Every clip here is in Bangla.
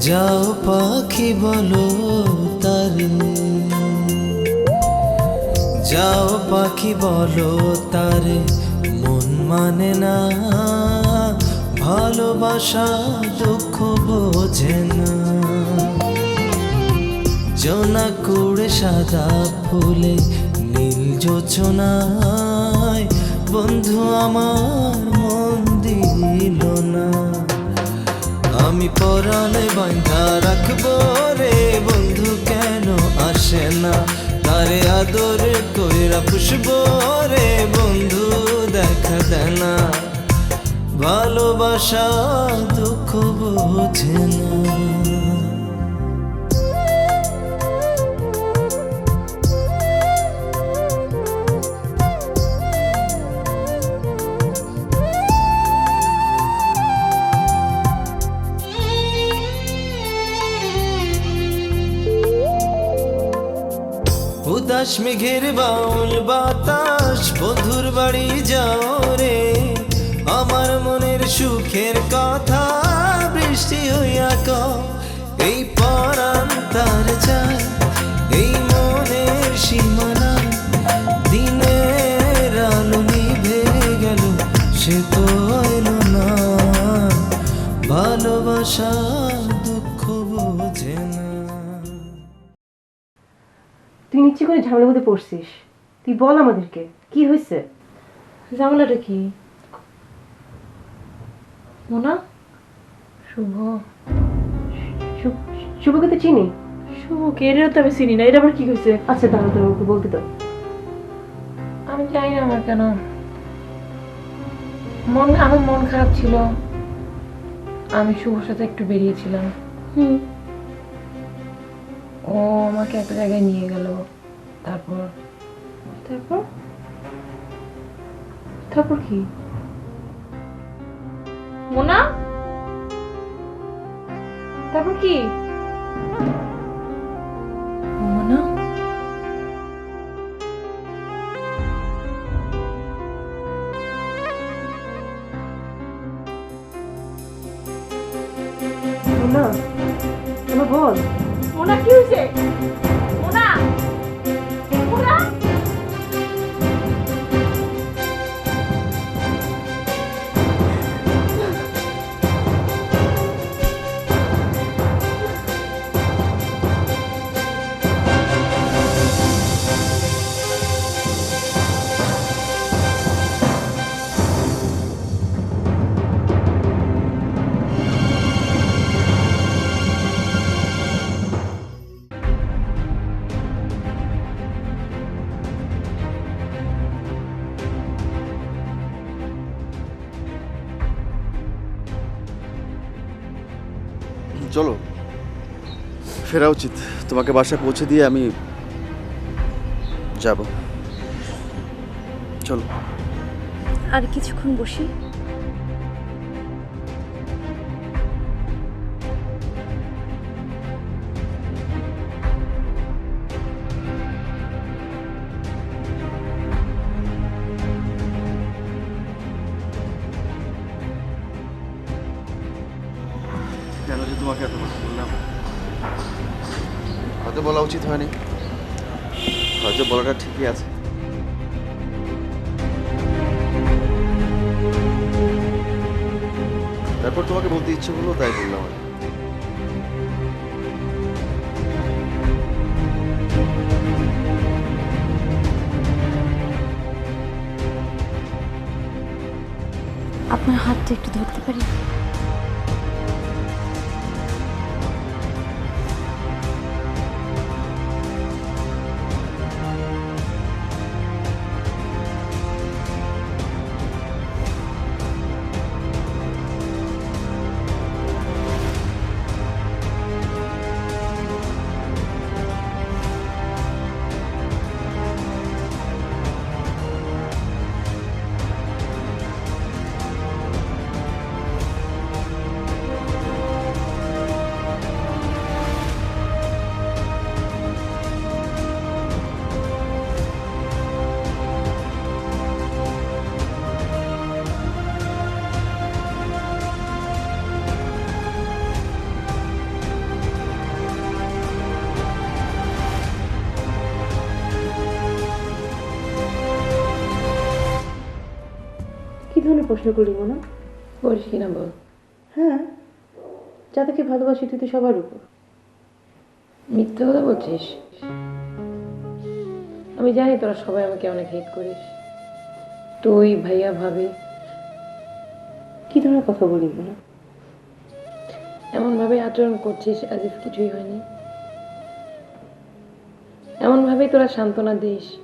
যাও পাখি বলো তারে। যাও পাখি বলো তারে, মন মানে না। ভালোবাসা, দুঃখ বোঝে না। জোনা কুড়ে সাদা ফুলে, নীল যোচনায় বন্ধু আমার মন দিল না। আমি পরাণে বাঁধা রাখব রে বন্ধু, কেন আসে না? তারে আদর কইরা পুষবো রে বন্ধু, দেখা দেনা। ভালোবাসা, দুঃখ বোঝে না। উদাস মেঘের বাউল বাতাস, বন্ধুর বাড়ি যাও রে। আমার মনের সুখের কথা বৃষ্টি হইয়া ক এই পরাণ তার যায় এই মনের সীমানা, দিনের আলো নিভে গেল, সে তো এলো না। ভালোবাসা তুই নিশ্চয় করে ঝামেলার মধ্যে পড়ছিস। তুই বল আমাদেরকে কি হয়েছে? ঝামেলাটা কি? মোনা? শুভ। শুভকে তো চিনি? শুভকে এটাও তো আমি চিনি না। এটা আবার কি হয়েছে? আচ্ছা দাঁড়া তোর ওকে বলতে দাও। আমি জানি না আমার কেন। মন আমার মন খারাপ ছিল। আমি শুভর সাথে একটু বেরিয়েছিলাম। হুম। ও আমাকে একটা জায়গায় নিয়ে গেল। তারপর? তারপর? তারপর কি? মোনা? তারপর কি? ফেরা উচিত। তোমাকে বাসায় পৌঁছে দিয়ে আমি যাব। চলো। আর কিছুক্ষণ বসি। বলাটা আছে। তারপর তোমাকে বলতে ইচ্ছে হলো তাই বললাম আপনার হাতটা একটু ধরতে পারি? ধরনের প্রশ্ন করলি মনে করিস কিনা বল। হ্যাঁ। যাদেরকে ভালোবাসি তুই তো সবার উপর। মিথ্যে কথা বলছিস? আমি জানি তোরা সবাই আমাকে অনেক হেট করিস। তুই ভাইয়া ভাবি। কি ধরনের কথা বলি মনে এমনভাবে আচরণ করছিস আজ কিছুই হয়নি। এমনভাবেই তোরা সান্ত্বনা দিস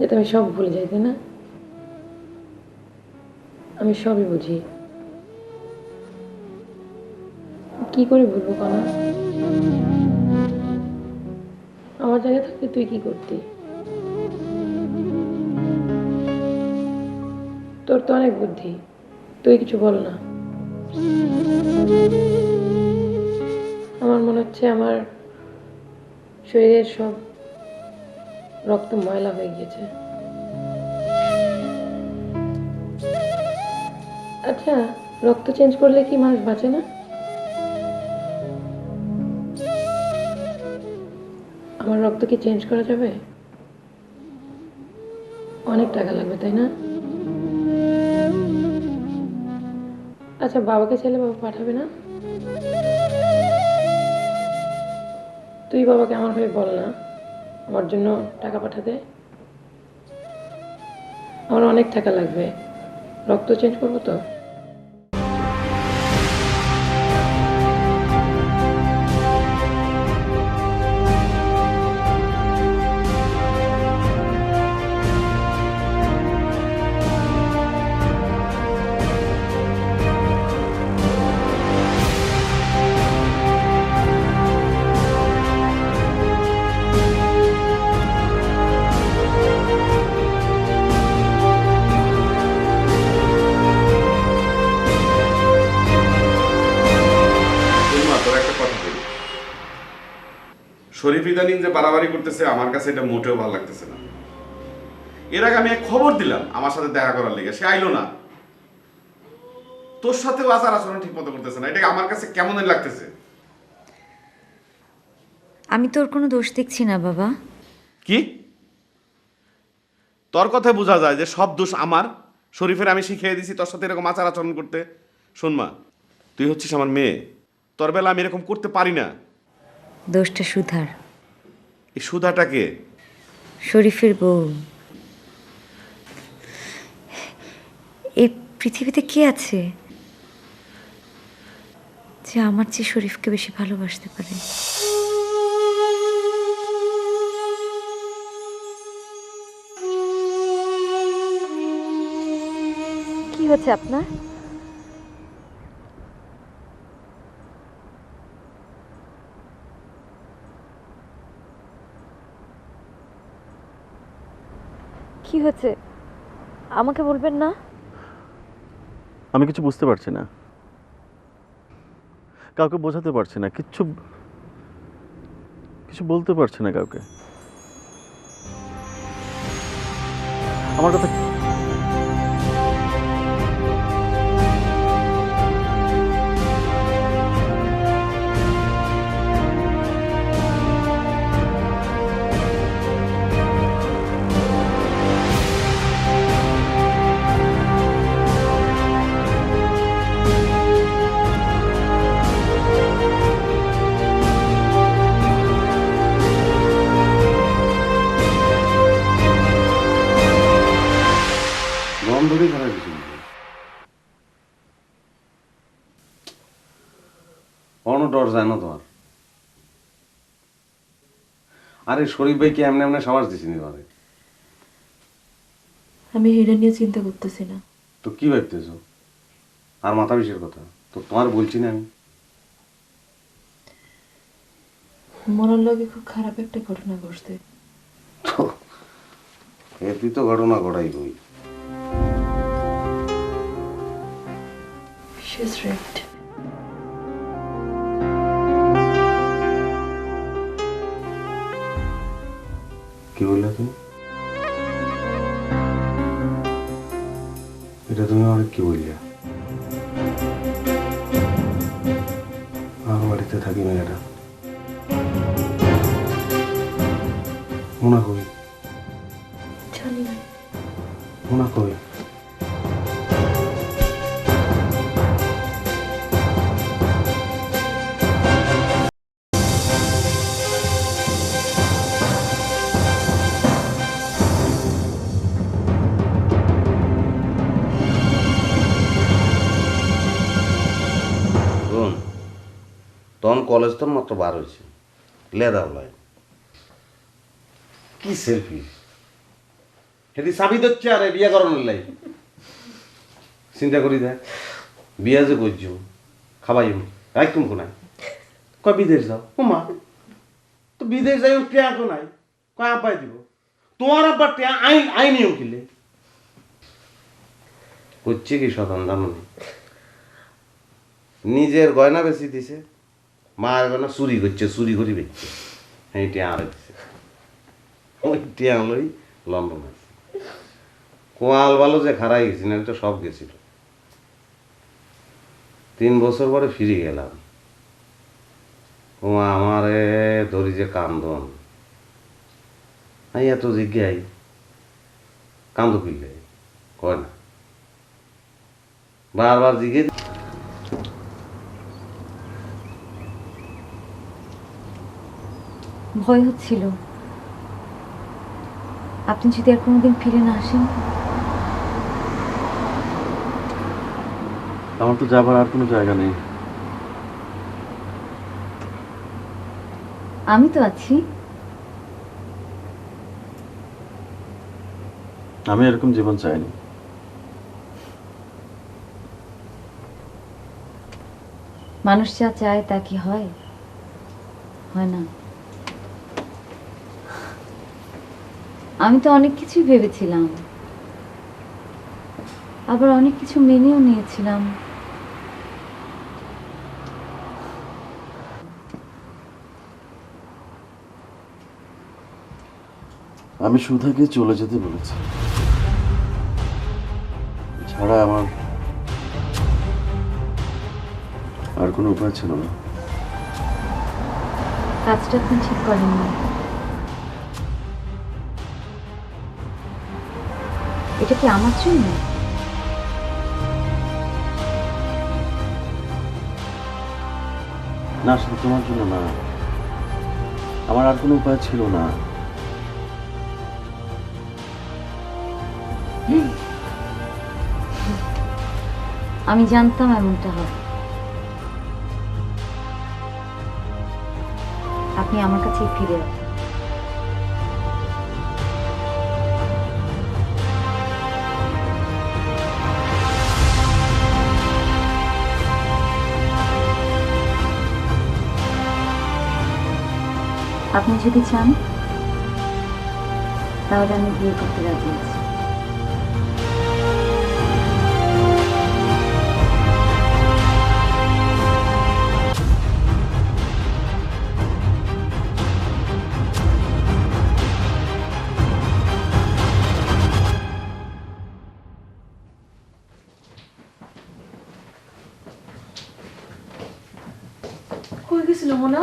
যাতে আমি সব ভুলে যাই তাই না? আমি সবই বুঝি। কি করে ভুলবো কানা? আমার জায়গায় থাকলে তুই কি করতি? তোর তো অনেক বুদ্ধি। তুই কিছু বল না। আমার মনে হচ্ছে আমার শরীরের সব রক্ত ময়লা হয়ে গিয়েছে। আচ্ছা রক্ত চেঞ্জ করলে কি মানুষ বাঁচে না? আমার রক্ত কি চেঞ্জ করা যাবে? অনেক টাকা লাগবে, তাই না? আচ্ছা বাবাকে ছেলে বাবা পাঠাবে না? তুই বাবাকে আমার হয়ে বল না। আমার জন্য টাকা পাঠাতে আমার অনেক টাকা লাগবে। রক্ত চেঞ্জ করব তো? শরীফ ইদানিং যে বাড়াবাড়ি করতেছে আমার কাছে এটা মোটেও ভালো লাগতেছে না। এর আগে আমি এক খবর দিলাম আমার সাথে দেখা করার লেগে সে আইলো না। তোর সাথেও আচার আচরণ ঠিক মতো করতেছে না এটা আমার কাছে কেমন লাগতেছে। আমি তোর কোনো দোষ দেখছি না বাবা। কি? তোর কথায় বোঝা যায় যে সব দোষ আমার। শরীফের আমি শিখিয়ে দিছি তোর সাথে এরকম আচার আচরণ করতে। শোন মা তুই হচ্ছিস আমার মেয়ে। তোর বেলা আমি এরকম করতে পারি না। দোষটা সুধার। এই সুধাটাকে শরীফের বউ। এই পৃথিবীতে কে আছে যে আমার চেয়ে শরীফকে বেশি ভালোবাসতে পারে? কি হচ্ছে আপনার? কি হচ্ছে আমাকে বলবেন না? আমি কিছু বুঝতে পারছি না। কাউকে বোঝাতে পারছি না, কিচ্ছু কিছু বলতে পারছি না কাউকে। আমার কথা আরে শরীফ ভাই কি এমনি এমনি সাবাস দিছিনি তোমারে? আমি এটা নিয়ে চিন্তা করতেছি না। তো কি ভাবতেছো? আর মাথা বিষের কথা? তো তোমার বলছি না আমি। মনের লগে খুব খারাপ একটা ঘটনা ঘটছে। তো তো ঘটনা ঘটাই বই She's raped. কি বললে তুমি? এটা তুমি আমার কি বললে? আমার বাড়িতে থাকি মেয়েটা মোনা কবি জানি না। মোনা কলেজ তো মাত্র বার হয়েছে। লেদার লাই কি সেলফি সেটি চাবি দিচ্ছে আরে বিয়া করানোর লাই চিন্তা করি দেখ বিয়া যে করছ খাবাই একদম কোনায়। কয়, বিদেশ যাও? ও মা, তো বিদেশ যাই টিয়া কোনায়? কয়, আব্বাই দিব। তোমার আব্বার টিয়া আইন আইনিও কিলে হচ্ছে কি শতান জানো? নিজের গয়না বেশি দিছে। মায়ের গয়না চুরি করছে, চুরি করি বেচছে। এই টিয়া আর ওই টিয়া লই লন্ডন আছে কোয়াল ভালো যে খারাই গেছি, না তো সব গেছিল। তিন বছর পরে ফিরে গেলাম। ওমা আমারে ধরি যে কান্দন। এত জিজ্ঞাই, কান্দ কিনলে কয় না। বারবার জিজ্ঞেস ভয় হচ্ছিল। আপনি যদি আর কোনোদিন ফিরে না আসেন? আমার তো যাবার আর কোনো জায়গা নেই। আমি তো আছি। আমি এরকম জীবন চাইনি। মানুষ যা চায় তা কি হয়? হয় না। আমি তো অনেক কিছুই ভেবেছিলাম। আবার অনেক কিছু মেনেও নিয়েছিলাম। আমি সুধাকে চলে যেতে বলেছি। ছাড়া আমার আর কোনো উপায় ছিল না। কাজটা আপনি ঠিক করেননি। এটা কি আমার জন্য? না শুধু তোমার জন্য না। আমার আর কোনো উপায় ছিল না। আমি জানতাম এমনটা হবে আপনি আমার কাছেই ফিরে আসেন। আপনি যদি চান তাহলে আমি বিয়ে করতে রাজি আছি। কই গেছিল মোনা?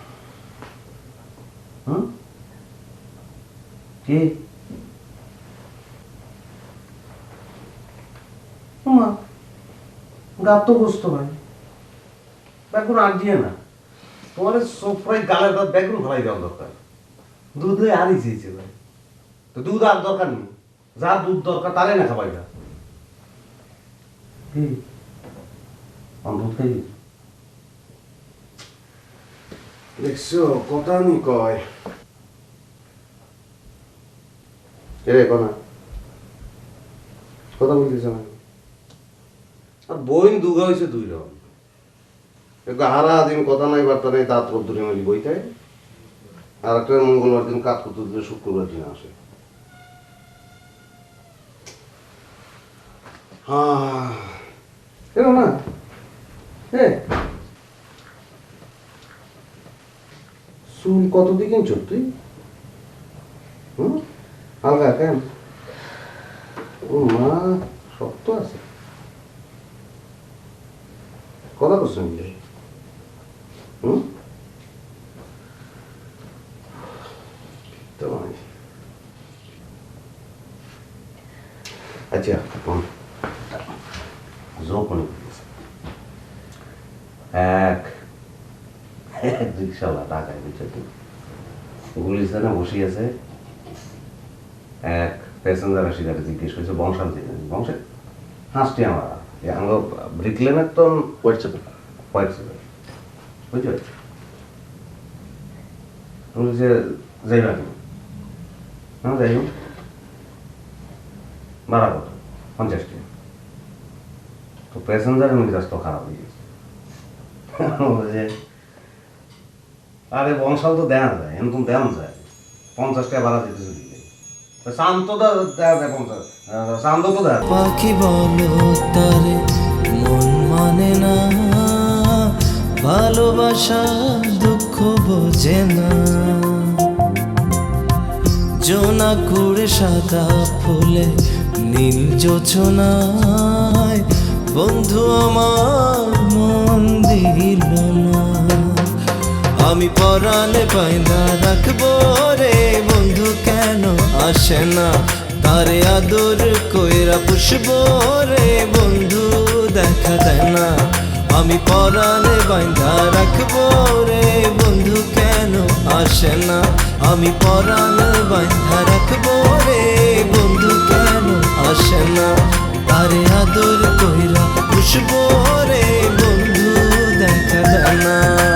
হুম? কি? মা গা তো বুঝতে ভাই বেগুন আর দিয়ে না। তোমার সোফরাই গালে দাঁত বেগুন ফেলাই দেওয়া দরকার। দুধ হয়ে আরই চেয়েছে ভাই। তো দুধ আর দরকার নেই। যার দুধ দরকার তারে না খাবাই না কি দুধ খাই দেখছ কথা নি কয় রে কনা কথা বলতেছ না আর বইন দুগা হয়েছে দুই রকম একটু হারা দিন কথা নাই বার্তা নেই তাঁত পদ্ধতি মাঝে বইতে আর একটা মঙ্গলবার দিন কাজ করতে দিলে শুক্রবার দিন আসে হ্যাঁ না হ্যাঁ চুল কত দিকে চোর তুই? হুম? হালকা কেন ও মা শক্ত আছে কথা করছেন আচ্ছা হুম। যৌবনে বলিস। এক এক রিক্সাওয়ালা টাকায় বুঝছ তো গুলিছে না বসে আছে। এক প্যাসেঞ্জার আসি তাকে জিজ্ঞেস করছে বংশাল থেকে বংশে হাসটি আমার। আমরা ব্রিকলেনের তো হোয়াটসঅ্যাপে হোয়াইট বুঝছ? আমি বলছি যাইবা কেন? না যাই ভাড়া কত? পঞ্চাশ টাকা। তো প্যাসেঞ্জারের মেজাজ তো খারাপ হয়ে গেছে। বলছে, আরে বংশাল তো দেওয়া যায় এরকম দেওয়া যায়। দিতে যদি শান্ত পঞ্চাশ শান্ত তো পাখি বলো মন মানে না, ভালোবাসা, দুঃখ বোঝে না। জোনা কুড়ে সাদা ফুলে, নীল যোচনায় বন্ধু আমার মন দিল না। আমি পরাণে পায়দা রাখব রে বন্ধু কেন আসে না? তারে আদর কইরা পুষবো রে বন্ধু দেখা দেয় না। আমি পরাণে বাইন্ধা রাখব রে বন্ধু কেন আসে না? আমি পরাণে বাইন্ধা রাখব রে বন্ধু কেন আসে না? তারে আদর কইরা পুষবো রে বন্ধু দেখা দেয় না।